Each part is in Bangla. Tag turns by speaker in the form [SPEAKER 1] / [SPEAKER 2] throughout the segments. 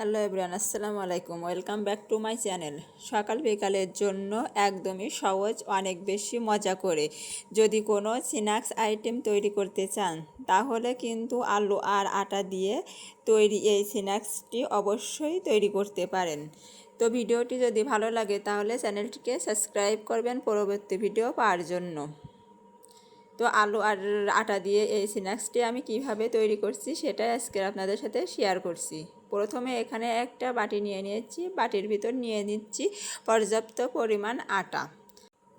[SPEAKER 1] হ্যালো এভরিওয়ান, আসসালামু আলাইকুম। Welcome back to my channel. সকাল বিকালের জন্য একদমই সহজ, অনেক বেশি মজা করে। যদি কোনো স্ন্যাক্স আইটেম তৈরি করতে চান, তাহলে কিন্তু আলু আর আটা দিয়ে তৈরি এই স্ন্যাক্সটি অবশ্যই তৈরি করতে পারেন। তো ভিডিওটি যদি ভালো লাগে, তাহলে চ্যানেলটিকে সাবস্ক্রাইব করবেন পরবর্তী ভিডিও পাওয়ার জন্য। তো আলু আর আটা দিয়ে এই স্ন্যাক্সটি আমি কীভাবে তৈরি করছি সেটাই আজকে আপনাদের সাথে শেয়ার করছি। প্রথমে এখানে একটা বাটি নিয়ে নিয়েছি, বাটির ভিতর নিয়ে নিচ্ছি পর্যাপ্ত পরিমাণ আটা।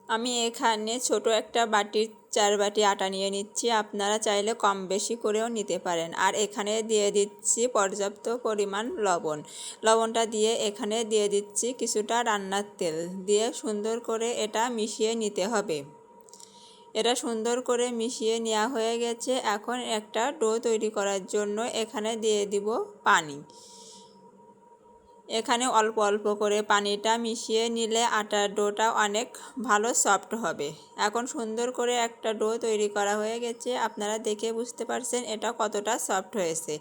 [SPEAKER 1] আমি এখানে ছোট একটা বাটির চার বাটি আটা নিয়ে নিচ্ছি, আপনারা চাইলে কম বেশি করেও নিতে পারেন। আর এখানে দিয়ে দিচ্ছি পর্যাপ্ত পরিমাণ লবণ। লবণটা দিয়ে এখানে দিয়ে দিচ্ছি কিছুটা রান্নার তেল, দিয়ে সুন্দর করে এটা মিশিয়ে নিতে হবে। এটা সুন্দর করে মিশিয়ে নেওয়া হয়ে গেছে। এখন একটা ডো তৈরি করার জন্য এখানে দিয়ে দিব পানি। এখানে অল্প অল্প করে পানিটা মিশিয়ে নিলে আটার ডোটা অনেক ভালো সফট হবে। এখন সুন্দর করে একটা ডো তৈরি করা হয়ে গেছে। আপনারা দেখে বুঝতে পারছেন এটা কতটা সফট হয়েছে।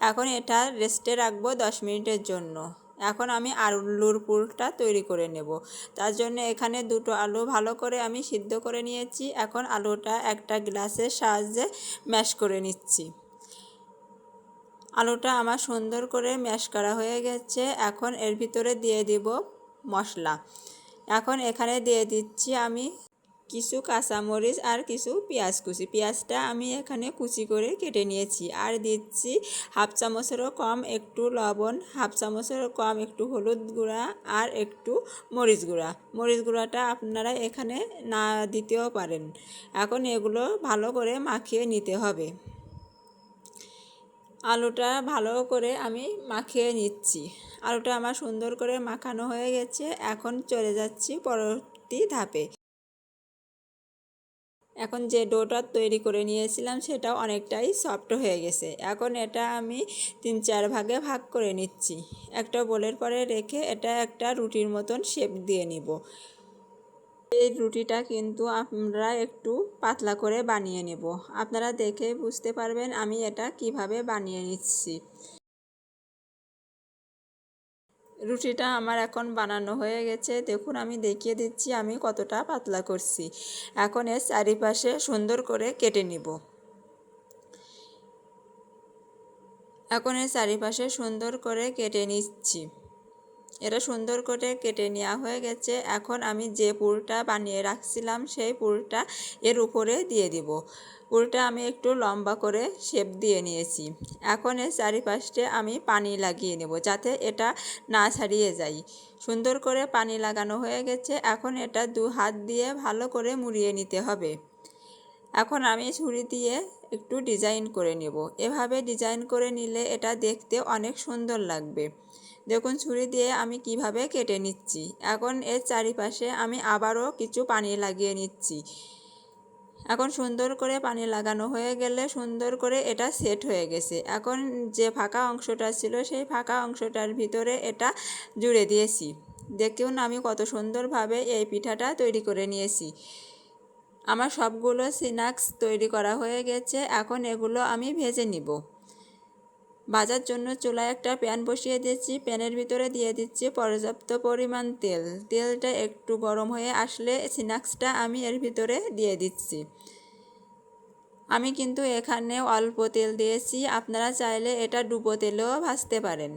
[SPEAKER 1] এখন এটা রেস্টে রাখব দশ মিনিটের জন্য। এখন আমি আলুর পুরটা তৈরি করে নেব। তার জন্য এখানে দুটো আলু ভালো করে আমি সিদ্ধ করে নিয়েছি। এখন আলুটা একটা গ্লাসের সাহায্যে ম্যাশ করে নিচ্ছি। আলুটা আমার সুন্দর করে ম্যাশ করা হয়ে গেছে। এখন এর ভিতরে দিয়ে দিব মশলা। এখন এখানে দিয়ে দিচ্ছি আমি কিছু কাঁচামরিচ আর কিছু পেঁয়াজ কুচি। পেঁয়াজটা আমি এখানে কুচি করে কেটে নিয়েছি। আর দিচ্ছি হাফ চামচেরও কম একটু লবণ, হাফ চামচেরও কম একটু হলুদ গুঁড়া আর একটু মরিচ গুঁড়া। মরিচ গুঁড়াটা আপনারা এখানে না দিতেও পারেন। এখন এগুলো ভালো করে মাখিয়ে নিতে হবে। আলুটা ভালো করে আমি মাখিয়ে নিচ্ছি। আলুটা আমার সুন্দর করে মাখানো হয়ে গেছে। এখন চলে যাচ্ছি পরবর্তী ধাপে। এখন যে ডোটা তৈরি করে নিয়েছিলাম সেটা অনেকটাই সফট হয়ে গেছে। এখন এটা আমি তিন চার ভাগে ভাগ করে নিচ্ছি। একটা বোলের পরে রেখে এটা একটা রুটির মতন শেপ দিয়ে নিব। এই রুটিটা কিন্তু আমরা একটু পাতলা করে বানিয়ে নেব। আপনারা দেখে বুঝতে পারবেন আমি এটা কীভাবে বানিয়ে নিচ্ছি। রুটিটা আমার এখন বানানো হয়ে গেছে। দেখুন, আমি দেখিয়ে দিচ্ছি, আমি কতটা পাতলা করছি। এখন এর চারিপাশে সুন্দর করে কেটে নিব। এখন এর চারিপাশে সুন্দর করে কেটে নিচ্ছি। এটা সুন্দর করে কেটে নেওয়া হয়ে গেছে। এখন আমি যে পুরটা বানিয়ে রাখছিলাম, সেই পুরটা এর উপরে দিয়ে দিব। পুরটা আমি একটু লম্বা করে শেপ দিয়ে নিয়েছি। এখন এর চারিপাশে আমি পানি লাগিয়ে নেব যাতে এটা না ছাড়িয়ে যায়। সুন্দর করে পানি লাগানো হয়ে গেছে। এখন এটা দু হাত দিয়ে ভালো করে মুড়িয়ে নিতে হবে। এখন আমি ছুরি দিয়ে একটু ডিজাইন করে নেব। এভাবে ডিজাইন করে নিলে এটা দেখতে অনেক সুন্দর লাগবে। দেখুন, ছুরি দিয়ে আমি কীভাবে কেটে নিচ্ছি। এখন এর চারিপাশে আমি আবারও কিছু পানি লাগিয়ে নিচ্ছি। এখন সুন্দর করে পানি লাগানো হয়ে গেলে সুন্দর করে এটা সেট হয়ে গেছে। এখন যে ফাঁকা অংশটা ছিল, সেই ফাঁকা অংশটার ভিতরে এটা জুড়ে দিয়েছি। দেখুন, আমি কত সুন্দরভাবে এই পিঠাটা তৈরি করে নিয়েছি। আমার সবগুলো সিনাক্স তৈরি করা হয়ে গেছে। এখন এগুলো আমি ভেজে নিব। ভাজার জন্য চুলায় একটা প্যান বসিয়ে দিচ্ছি প্যানের ভিতরে দিয়ে দিচ্ছি পর্যাপ্ত পরিমাণ তেল। তেলটা একটু গরম হয়ে আসলে স্ন্যাক্সটা আমি এর ভিতরে দিয়ে দিচ্ছি। আমি কিন্তু এখানে অল্প তেল দিয়েছি। আপনারা চাইলে এটা ডুবো তেলেও ভাজতে পারেন।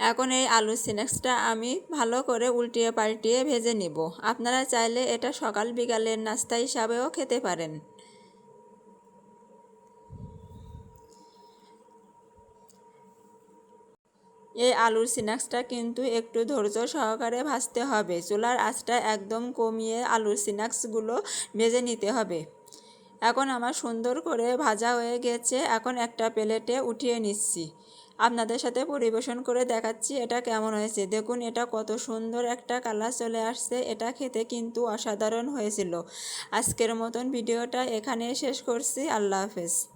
[SPEAKER 1] এখন এই আলু স্ন্যাক্সটা আমি ভালো করে উল্টিয়ে পাল্টিয়ে ভেজে নিব। আপনারা চাইলে এটা সকাল বিকালের নাস্তা হিসাবেও খেতে পারেন। এই আলুর স্ন্যাক্সটা কিন্তু একটু ধৈর্য সহকারে ভাজতে হবে। চুলার আঁচটা একদম কমিয়ে আলুর স্ন্যাক্সগুলো ভেজে নিতে হবে। এখন আমার সুন্দর করে ভাজা হয়ে গেছে। এখন একটা প্লেটে উঠিয়ে নিচ্ছি। আপনাদের সাথে পরিবেশন করে দেখাচ্ছি এটা কেমন হয়েছে। দেখুন, এটা কত সুন্দর একটা কালার চলে আসছে। এটা খেতে কিন্তু অসাধারণ হয়েছিল। আজকের মতন ভিডিওটা এখানে শেষ করছি। আল্লাহ হাফেজ।